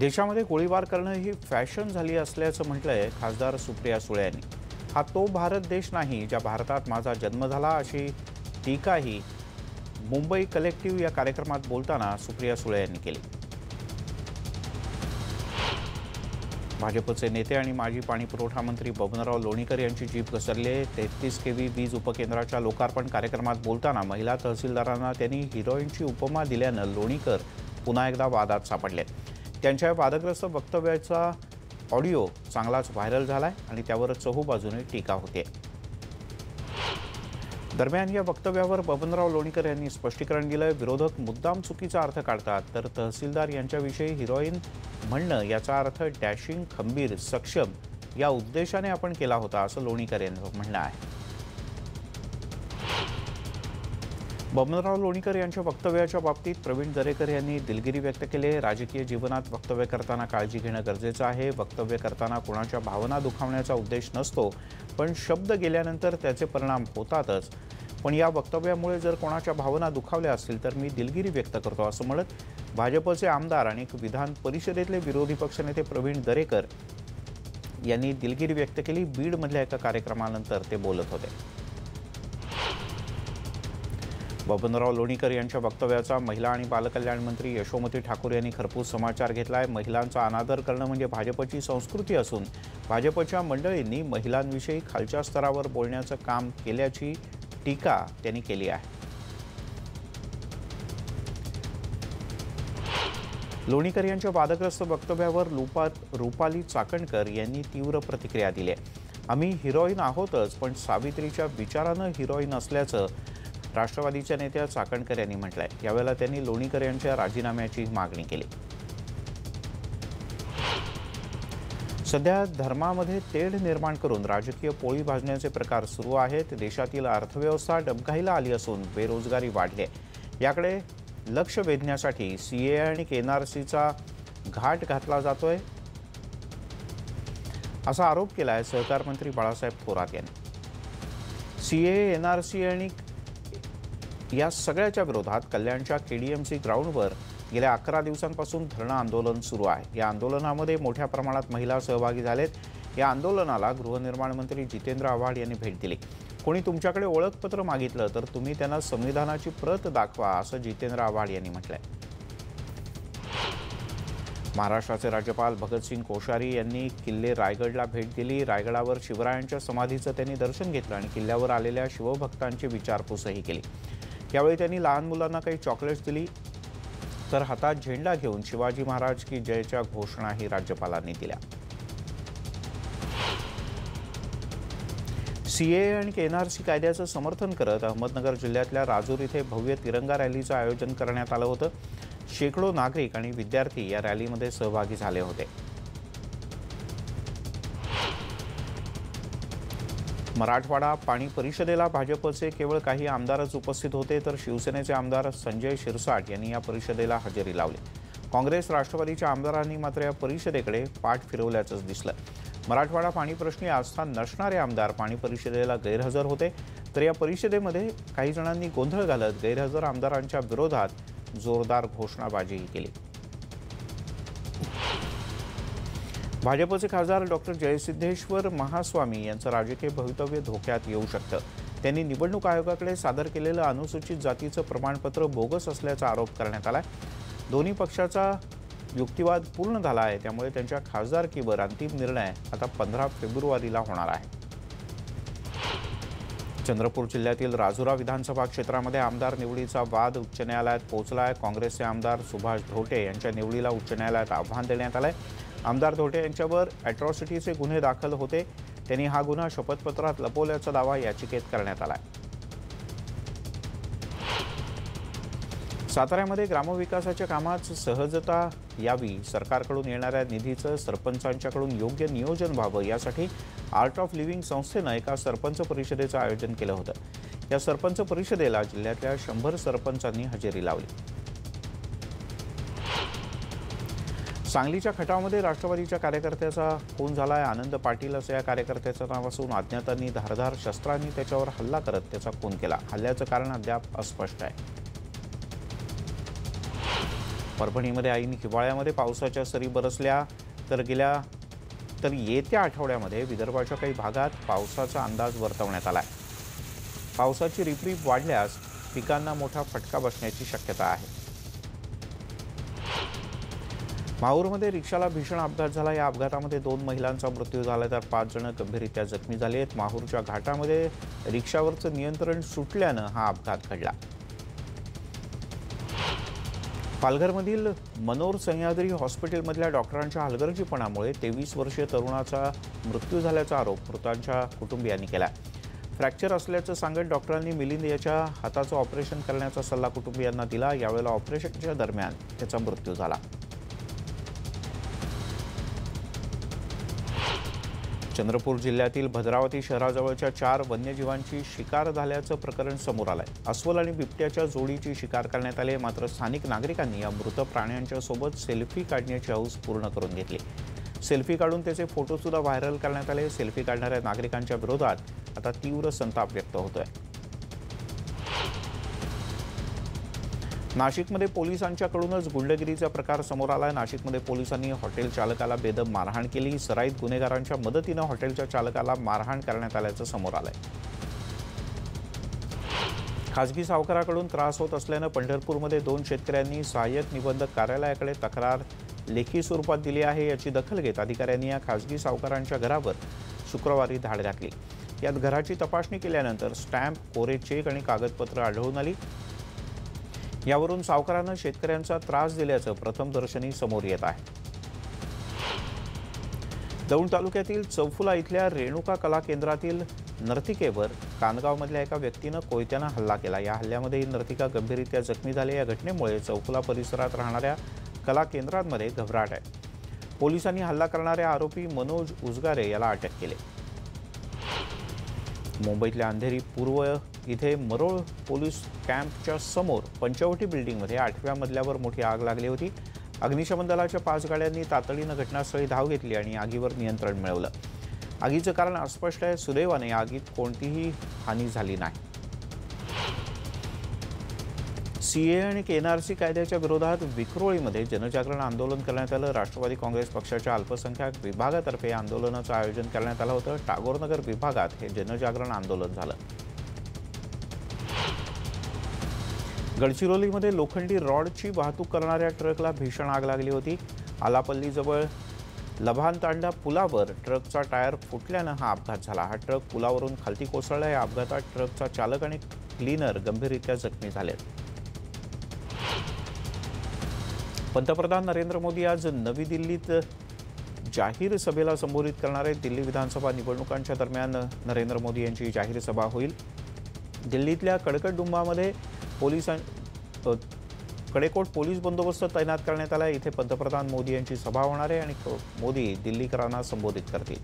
देशामध्ये गोळीबार करणं ही फॅशन झाली असल्याचं म्हटलंय खासदार सुप्रिया सुळे यांनी. हा तो भारत देश नाही ज्या भारतात माझा जन्म झाला अशी टीकाही मुंबई कलेक्टिव्ह या कार्यक्रमात बोलताना सुप्रिया सुळे यांनी केली. भाजपचे नेते आणि माजी पाणी पुरवठा मंत्री बबनराव लोणीकर यांची जीप घसरली तेहतीस के व्ही वीज उपकेंद्राच्या लोकार्पण कार्यक्रमात बोलताना महिला तहसीलदारांना त्यांनी हिरोईनची उपमा दिल्यानं लोणीकर पुन्हा एकदा वादात सापडले. त्यांच्या या वादग्रस्त वक्तव्याचा ऑडिओ चांगलाच व्हायरल झाला आहे आणि त्यावर चहूबाजूने टीका होते. दरम्यान या वक्तव्यावर बबनराव लोणीकर यांनी स्पष्टीकरण दिलं विरोधक मुद्दाम चुकीचा अर्थ काढतात. तर तहसीलदार यांच्याविषयी हिरोईन म्हणणं याचा अर्थ डॅशिंग खंबीर सक्षम या उद्देशाने आपण केला होता असं लोणीकर यांचं म्हणणं आहे. बबनराव लोणीकर यांच्या वक्तव्याच्या बाबतीत प्रवीण दरेकर यांनी दिलगिरी व्यक्त केली. आहे राजकीय जीवनात वक्तव्य करताना काळजी घेणं गरजेचं आहे. वक्तव्य करताना कोणाच्या भावना दुखावण्याचा उद्देश नसतो पण शब्द गेल्यानंतर त्याचे परिणाम होतातच. पण या वक्तव्यामुळे जर कोणाच्या भावना दुखावल्या असतील तर मी दिलगिरी व्यक्त करतो असं म्हणत भाजपचे आमदार आणि विधान परिषदेतले विरोधी पक्षनेते प्रवीण दरेकर यांनी दिलगिरी व्यक्त केली. बीडमधल्या एका कार्यक्रमानंतर ते बोलत होते. बबनराव लोणीकर यांच्या वक्तव्याचा महिला आणि बालकल्याण मंत्री यशोमती ठाकूर यांनी खरपूस समाचार घेतलाय. महिलांचा अनादर करणं म्हणजे भाजपची संस्कृती असून भाजपच्या मंडळींनी महिलांविषयी खालच्या स्तरावर बोलण्याचं काम केल्याची टीका त्यांनी केली आहे. लोणीकर यांच्या वादग्रस्त वक्तव्यावर लुपा रुपाली चाकणकर यांनी तीव्र प्रतिक्रिया दिली आहे. आम्ही हिरोईन आहोतच पण सावित्रीच्या विचारानं हिरोईन असल्याचं राष्ट्रवादीच्या नेत्या चाकणकर यांनी म्हटलंय. यावेळेला त्यांनी लोणीकर यांच्या राजीनाम्याची मागणी केली. सध्या धर्मामध्ये तेढ निर्माण करून राजकीय पोळी भाजण्याचे प्रकार सुरू आहेत. देशातील अर्थव्यवस्था डबघाईला आली असून बेरोजगारी वाढली आहे. याकडे लक्ष वेधण्यासाठी सीए आणि केएनआरसीचा घाट घातला जातोय. असा आरोप केला आहे सहकार मंत्री बाळासाहेब थोरात यांनी. सीए सी आणि या सगळ्याच्या विरोधात कल्याणच्या केडीएमसी ग्राउंडवर गेल्या अकरा दिवसांपासून धरणं आंदोलन सुरू आहे. या आंदोलनामध्ये मोठ्या प्रमाणात महिला सहभागी झालेत. या आंदोलनाला गृहनिर्माण मंत्री जितेंद्र आव्हाड यांनी भेट दिली. कोणी तुमच्याकडे ओळखपत्र मागितलं तर तुम्ही त्यांना संविधानाची प्रत दाखवा असं जितेंद्र आव्हाड यांनी म्हटलंय. महाराष्ट्राचे राज्यपाल भगतसिंग कोश्यारी यांनी किल्ले रायगडला भेट दिली. रायगडावर शिवरायांच्या समाधीचं त्यांनी दर्शन घेतलं आणि किल्ल्यावर आलेल्या शिवभक्तांची विचारपूसही केली. यावेळी त्यांनी लहान मुलांना काही चॉकलेट्स दिली. तर हातात झेंडा घेऊन शिवाजी महाराज की जयच्या घोषणाही राज्यपालांनी दिल्या. सीए आणि केएनआरसी कायद्याचं समर्थन करत अहमदनगर जिल्ह्यातल्या राजूर इथे भव्य तिरंगा रॅलीचं आयोजन करण्यात आलं होतं. शेकडो नागरिक आणि विद्यार्थी या रॅलीमध्ये सहभागी झाले होते. मराठवाडा पाणी परिषदेला भाजपचे केवळ काही आमदारच उपस्थित होते तर शिवसेनेचे आमदार संजय शिरसाट यांनी या परिषदेला हजेरी लावली. काँग्रेस राष्ट्रवादीच्या आमदारांनी मात्र या परिषदेकडे पाठ फिरवल्याचंच दिसलं. मराठवाडा पाणी प्रश्नी आस्था नसणारे आमदार पाणी परिषदेला गैरहजर होते तर या परिषदेमध्ये काही जणांनी गोंधळ घालत गैरहजर आमदारांच्या विरोधात जोरदार घोषणाबाजीही केली. भाजपचे खासदार डॉक्टर जयसिद्धेश्वर महास्वामी यांचं राजकीय भवितव्य धोक्यात येऊ शकतं. त्यांनी निवडणूक आयोगाकडे सादर केलेलं अनुसूचित जातीचं प्रमाणपत्र बोगस असल्याचा आरोप करण्यात आला आहे दोन्ही पक्षाचा युक्तिवाद पूर्ण झाला आहे त्यामुळे त्यांच्या खासदारकीवर अंतिम निर्णय आता पंधरा फेब्रुवारीला होणार आहे. चंद्रपूर जिल्ह्यातील राजुरा विधानसभा क्षेत्रामध्ये आमदार निवडीचा वाद उच्च न्यायालयात पोहोचला आहे काँग्रेसचे आमदार सुभाष धोटे यांच्या निवडीला उच्च न्यायालयात आव्हान देण्यात आलंय. आमदार धोटे यांच्यावर अॅट्रॉसिटीचे गुन्हे दाखल होते. त्यांनी हा गुन्हा शपथपत्रात लपवल्याचा दावा याचिकेत करण्यात आला आहे साताऱ्यामध्ये ग्रामविकासाच्या कामात सहजता यावी सरकारकडून येणाऱ्या निधीचं सरपंचांच्याकडून योग्य नियोजन व्हावं यासाठी आर्ट ऑफ लिव्हिंग संस्थेनं एका सरपंच परिषदेचं आयोजन केलं होतं. या सरपंच परिषदेला जिल्ह्यातल्या शंभर सरपंचांनी हजेरी लावली. सांगलीच्या खटावमध्ये राष्ट्रवादीच्या कार्यकर्त्याचा खून आहे आनंद पाटील असं या कार्यकर्त्याचं नाव असून अज्ञातांनी धारधार शस्त्रांनी त्याच्यावर हल्ला करत त्याचा खून केला. हल्ल्याचं कारण अद्याप अस्पष्ट आहे. परभणीमध्ये ऐन हिवाळ्यामध्ये पावसाच्या सरी बरसल्या तर गेल्या तर येत्या आठवड्यामध्ये विदर्भाच्या काही भागात पावसाचा अंदाज वर्तवण्यात आला आहे पावसाची रिपरीप वाढल्यास पिकांना मोठा फटका बसण्याची शक्यता आहे. माहूरमध्ये रिक्षाला भीषण अपघात झाला. या अपघातामध्ये दोन महिलांचा मृत्यू झाला. तर पाच जण गंभीररित्या जखमी झाले आहेत. माहूरच्या घाटामध्ये रिक्षावरचं नियंत्रण सुटल्यानं हा अपघात घडला. पालघरमधील मनोर सह्याद्री हॉस्पिटलमधल्या डॉक्टरांच्या हलगर्जीपणामुळे तेवीस वर्षीय तरुणाचा मृत्यू झाल्याचा आरोप मृतांच्या कुटुंबियांनी केला. फ्रॅक्चर असल्याचं सांगत डॉक्टरांनी मिलिंद याच्या हाताचं ऑपरेशन करण्याचा सल्ला कुटुंबियांना दिला. यावेळेला ऑपरेशनच्या दरम्यान त्याचा मृत्यू झाला. चंद्रपूर जिल्ह्यातील भद्रावती शहराजवळच्या चार वन्यजीवांची शिकार झाल्याचं प्रकरण समोर आलंय. अस्वल आणि बिबट्याच्या जोडीची शिकार करण्यात आली मात्र स्थानिक नागरिकांनी या मृत प्राण्यांच्या सोबत सेल्फी काढण्याची हौस पूर्ण करून घेतली. सेल्फी काढून त्याचे फोटोसुद्धा व्हायरल करण्यात आले. सेल्फी काढणाऱ्या नागरिकांच्या विरोधात आता तीव्र संताप व्यक्त होतोय. नाशिकमध्ये पोलिसांच्याकडूनच गुंडगिरीचा प्रकार समोर आला नाशिकमध्ये पोलिसांनी हॉटेल चालकाला बेदम मारहाण केली. सराईत गुन्हेगारांच्या मदतीनं हॉटेलच्या चालकाला मारहाण करण्यात आल्याचं समोर आलंय. खासगी सावकाराकडून त्रास होत असल्यानं पंढरपूरमध्ये दोन शेतकऱ्यांनी सहाय्यक निबंधक कार्यालयाकडे तक्रार लेखी स्वरूपात दिली आहे याची दखल घेत अधिकाऱ्यांनी या खासगी सावकारांच्या घरावर शुक्रवारी धाड घातली. यात घराची तपासणी केल्यानंतर स्टॅम्प कोरे चेक आणि कागदपत्र आढळून आली. यावरून सावकारानं शेतकऱ्यांचा त्रास दिल्याचं प्रथमदर्शनी समोर येत आहे. दौंड तालुक्यातील चौफुला इथल्या रेणुका कला केंद्रातील नर्तिकेवर कानगावमधल्या एका व्यक्तीनं कोयत्यानं हल्ला केला. या हल्ल्यामध्ये ही नर्तिका गंभीररित्या जखमी झाली या घटनेमुळे चौफुला परिसरात राहणाऱ्या कला केंद्रांमध्ये घबराट आहे. पोलिसांनी हल्ला करणाऱ्या आरोपी मनोज उजगारे याला अटक केली. मुंबईतल्या अंधेरी पूर्व इथे मरोळ पोलीस कॅम्पच्या समोर पंचवटी बिल्डिंगमध्ये आठव्या मजल्यावर मोठी आग लागली होती. अग्निशमन दलाच्या पाच गाड्यांनी तातडीनं घटनास्थळी धाव घेतली आणि आगीवर नियंत्रण मिळवलं. आगीचं कारण अस्पष्ट आहे. सुदैवाने या आगीत कोणतीही हानी झाली नाही. सीए आणि केएनआरसी कायद्याच्या विरोधात विक्रोळीमध्ये जनजागरण आंदोलन करण्यात आलं. राष्ट्रवादी काँग्रेस पक्षाच्या अल्पसंख्याक विभागातर्फे आंदोलनाचं आयोजन करण्यात आलं होतं. टागोरनगर विभागात हे जनजागरण आंदोलन झालं. गडचिरोलीमध्ये लोखंडी रॉडची वाहतूक करणाऱ्या ट्रकला भीषण आग लागली होती. आलापल्लीजवळ लभान तांडा पुलावर ट्रकचा टायर फुटल्यानं हा अपघात झाला. हा ट्रक पुलावरून खालती कोसळला. या अपघातात ट्रकचा चालक आणि क्लीनर गंभीररित्या जखमी झालेत. पंतप्रधान नरेंद्र मोदी आज नवी दिल्लीत जाहीर सभेला संबोधित करणारे दिल्ली विधानसभा निवडणुकांच्या दरम्यान नरेंद्र मोदी यांची जाहीर सभा होईल. दिल्लीतल्या कडकडडुंबामध्ये पोलिसां कडेकोट पोलीस बंदोबस्त तैनात करण्यात आला आहे इथे पंतप्रधान मोदी यांची सभा होणार आहे आणि मोदी दिल्लीकरांना संबोधित करतील.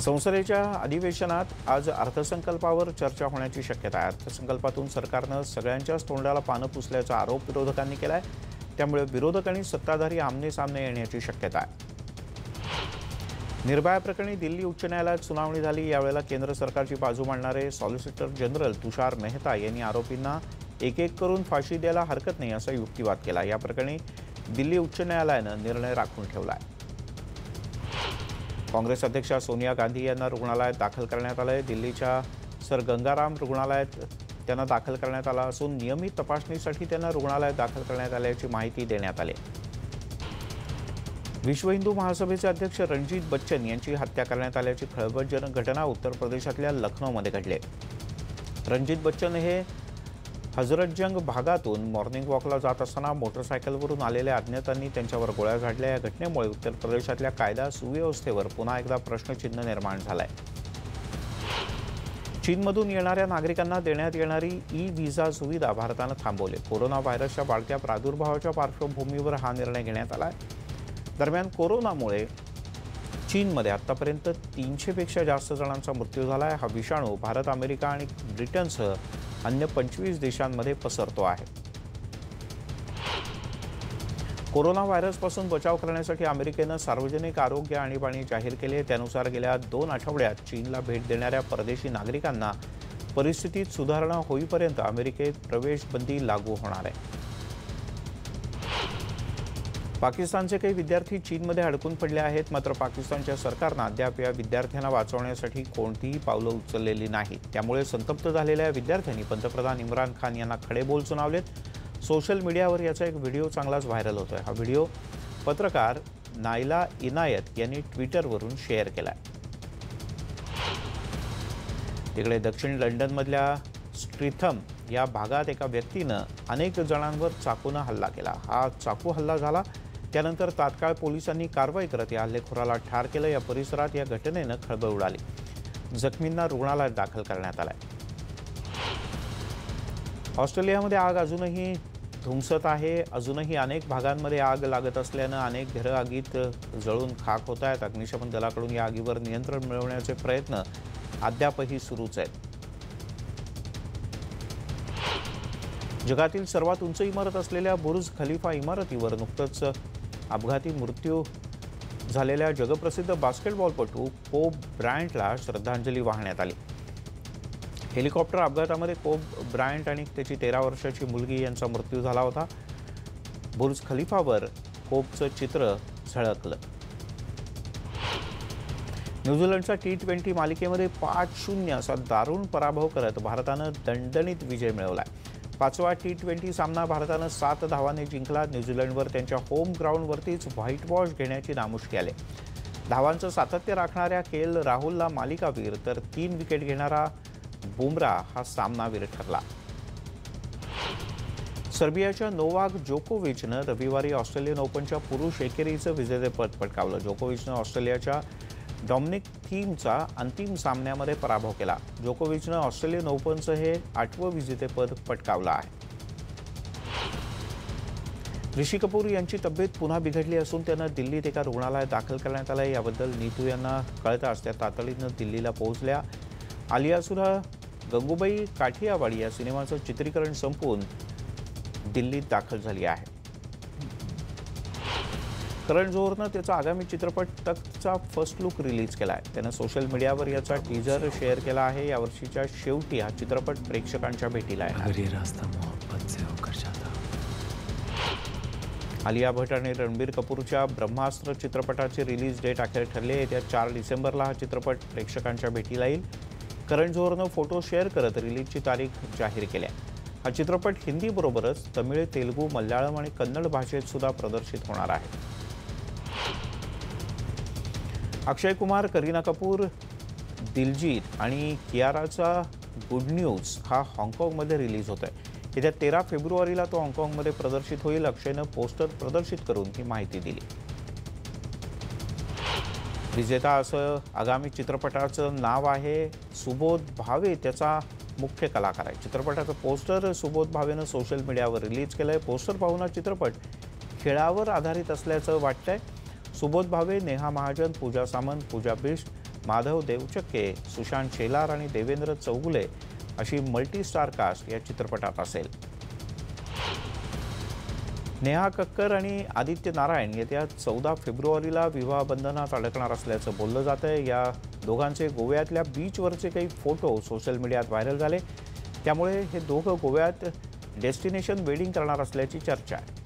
संसदेच्या अधिवेशनात आज अर्थसंकल्पावर चर्चा होण्याची शक्यता आहे. अर्थसंकल्पातून सरकारनं सगळ्यांच्याच तोंडाला पानं पुसल्याचा आरोप विरोधकांनी केला आहे त्यामुळे विरोधक आणि सत्ताधारी आमने सामने येण्याची शक्यता आहे. निर्भया प्रकरणी दिल्ली उच्च न्यायालयात सुनावणी झाली. यावेळेला केंद्र सरकारची बाजू मांडणारे सॉलिसिटर जनरल तुषार मेहता यांनी आरोपींना एक एक करून फाशी द्यायला हरकत नाही असा युक्तिवाद केला. या प्रकरणी दिल्ली उच्च न्यायालयानं निर्णय राखून ठेवला आहे काँग्रेस अध्यक्षा सोनिया गांधी यांना रुग्णालयात दाखल करण्यात आलं आहे दिल्लीच्या सर गंगाराम रुग्णालयात त्यांना दाखल करण्यात आला असून नियमित तपासणीसाठी त्यांना रुग्णालयात दाखल करण्यात आल्याची माहिती देण्यात आली. विश्व हिंदू महासभेचे अध्यक्ष रणजित बच्चन यांची हत्या करण्यात आल्याची खळबळजनक घटना उत्तर प्रदेशातल्या लखनौमध्ये घडली. आहे. रणजित बच्चन हे हजरतजंग भागातून मॉर्निंग वॉकला जात असताना मोटरसायकलवरून आलेल्या अज्ञातांनी त्यांच्यावर गोळ्या झाडल्या. या घटनेमुळे उत्तर प्रदेशातल्या कायदा सुव्यवस्थेवर पुन्हा एकदा प्रश्नचिन्ह निर्माण झालंय. चीनमधून येणाऱ्या नागरिकांना देण्यात येणारी ई व्हिसा सुविधा भारतानं थांबवली. कोरोना व्हायरसच्या वाढत्या प्रादुर्भावाच्या पार्श्वभूमीवर हा निर्णय घेण्यात आला आहे दरम्यान कोरोनामुळे चीनमध्ये आत्तापर्यंत तीनशेपेक्षा जास्त जणांचा मृत्यू झाला आहे हा विषाणू भारत अमेरिका आणि ब्रिटनसह अन्य पंचवीस देशांमध्ये पसरतो आहे. कोरोना व्हायरसपासून बचाव करण्यासाठी अमेरिकेनं सार्वजनिक आरोग्य आणीबाणी जाहीर केली आहे. त्यानुसार गेल्या दोन आठवड्यात चीनला भेट देणाऱ्या परदेशी नागरिकांना परिस्थितीत सुधारणा होईपर्यंत अमेरिकेत प्रवेश बंदी लागू होणार आहे. पाकिस्तानचे काही विद्यार्थी चीनमध्ये अडकून पडले आहेत. मात्र पाकिस्तानच्या सरकारनं अद्याप या विद्यार्थ्यांना वाचवण्यासाठी कोणतीही पावलं उचललेली नाही त्यामुळे संतप्त झालेल्या या विद्यार्थ्यांनी पंतप्रधान इम्रान खान यांना खडे बोल सुनावलेत. सोशल मीडियावर याचा एक व्हिडिओ चांगलाच व्हायरल होतोय. हा व्हिडिओ पत्रकार नायला इनायत यांनी ट्विटरवरून शेअर केला तिकडे दक्षिण लंडनमधल्या स्ट्रीथम या भागात एका व्यक्तीनं अनेक जणांवर चाकूनं हल्ला केला. हा चाकू हल्ला झाला त्यानंतर तात्काळ पोलिसांनी कारवाई करत या हल्लेखोराला ठार केलं. या परिसरात या घटनेनं खळबळ उडाली. जखमींना रुग्णालयात दाखल करण्यात आलाय. ऑस्ट्रेलियामध्ये आग अजूनही धुमसत आहे. अजूनही अनेक भागांमध्ये आग लागत असल्यानं अनेक घरं आगीत जळून खाक होत आहेत. अग्निशमन दलाकडून या आगीवर नियंत्रण मिळवण्याचे प्रयत्न अद्यापही सुरूच आहेत. जगातील सर्वात उंच इमारत असलेल्या बुर्ज खलिफा इमारतीवर नुकतंच अपघाती मृत्यू झालेल्या जगप्रसिद्ध बास्केटबॉलपटू कोब ब्रायंटला श्रद्धांजली वाहण्यात आली. हेलिकॉप्टर अपघातामध्ये कोब ब्रायंट आणि त्याची तेरा वर्षाची मुलगी यांचा मृत्यू झाला होता. बुर्ज खलिफावर कोबचं चित्र झळकलं. न्यूझीलंडचा टी ट्वेंटी मालिकेमध्ये पाच शून्य असा दारुण पराभव करत भारतानं दणदणीत विजय मिळवला आहे पाचवा टी ट्वेंटी सामना भारतानं सात धावाने जिंकला. न्यूझीलंडवर त्यांच्या होम ग्राउंडवरतीच व्हाईट वॉश घेण्याची नामुष्की आले. धावांचं सातत्य राखणाऱ्या के एल राहुलला मालिकावीर तर तीन विकेट घेणारा बुमरा हा सामनावीर ठरला. सर्बियाच्या नोवाक जोकोविचनं रविवारी ऑस्ट्रेलियन ओपनच्या पुरुष एकेरीचं विजेतेपद पटकावलं. जोकोविचनं ऑस्ट्रेलियाच्या डॉमिनिक थीमचा अंतिम सामन्यामध्ये पराभव केला. जोकोविचनं ऑस्ट्रेलियन ओपनचं हे आठवं विजेतेपद पटकावलं आहे. ऋषी कपूर यांची तब्येत पुन्हा बिघडली असून त्यांना दिल्लीत एका रुग्णालयात दाखल करण्यात आलं याबद्दल नीतू यांना कळताच त्या तातडीनं दिल्लीला पोहोचल्या. आलियासुरा गंगूबाई काठियावाडी या सिनेमाचं चित्रीकरण संपवून दिल्लीत दाखल झाली आहे. करण जोहरनं त्याचा आगामी चित्रपट तख्तचा फर्स्ट लुक रिलीज केला आहे त्यानं सोशल मीडियावर याचा टीजर शेअर केला आहे. यावर्षीच्या शेवटी हा चित्रपट प्रेक्षकांच्या भेटीला आहे. अगर ये रास्ता मोहब्बत से होकर जाता. आलिया भट आणि रणबीर कपूरच्या ब्रह्मास्त्र चित्रपटाची रिलीज डेट अखेर ठरली आहे. येत्या चार डिसेंबरला हा चित्रपट प्रेक्षकांच्या भेटीला येईल. करण जोहरनं फोटो शेअर करत रिलीजची तारीख जाहीर केली आहे. हा चित्रपट हिंदीबरोबरच तमिळ तेलुगू मल्याळम आणि कन्नड भाषेत सुद्धा प्रदर्शित होणार आहे. अक्षय कुमार करीना कपूर दिलजीत आणि कियाराचा गुड न्यूज हा हाँगकाँगमध्ये रिलीज होत आहे येत्या तेरा फेब्रुवारीला तो हाँगकाँगमध्ये प्रदर्शित होईल. अक्षयनं पोस्टर प्रदर्शित करून ही माहिती दिली. विजेता असं आगामी चित्रपटाचं नाव आहे सुबोध भावे. त्याचा मुख्य कलाकार आहे. चित्रपटाचं पोस्टर सुबोध भावेनं सोशल मीडियावर रिलीज केलं आहे पोस्टर पाहून हा चित्रपट खेळावर आधारित असल्याचं वाटतंय. सुबोध भावे नेहा महाजन पूजा सामंत पूजा बिष्ट माधव देवचक्के सुशांत शेलार आणि देवेंद्र चौगुले अशी मल्टी स्टार कास्ट या चित्रपटात असेल. नेहा कक्कर आणि आदित्य नारायण येत्या चौदा फेब्रुवारीला विवाह बंधनात अडकणार असल्याचं बोललं जात आहे या दोघांचे गोव्यातल्या बीचवरचे काही फोटो सोशल मीडियात व्हायरल झाले. त्यामुळे हे दोघं गोव्यात डेस्टिनेशन वेडिंग करणार असल्याची चर्चा आहे.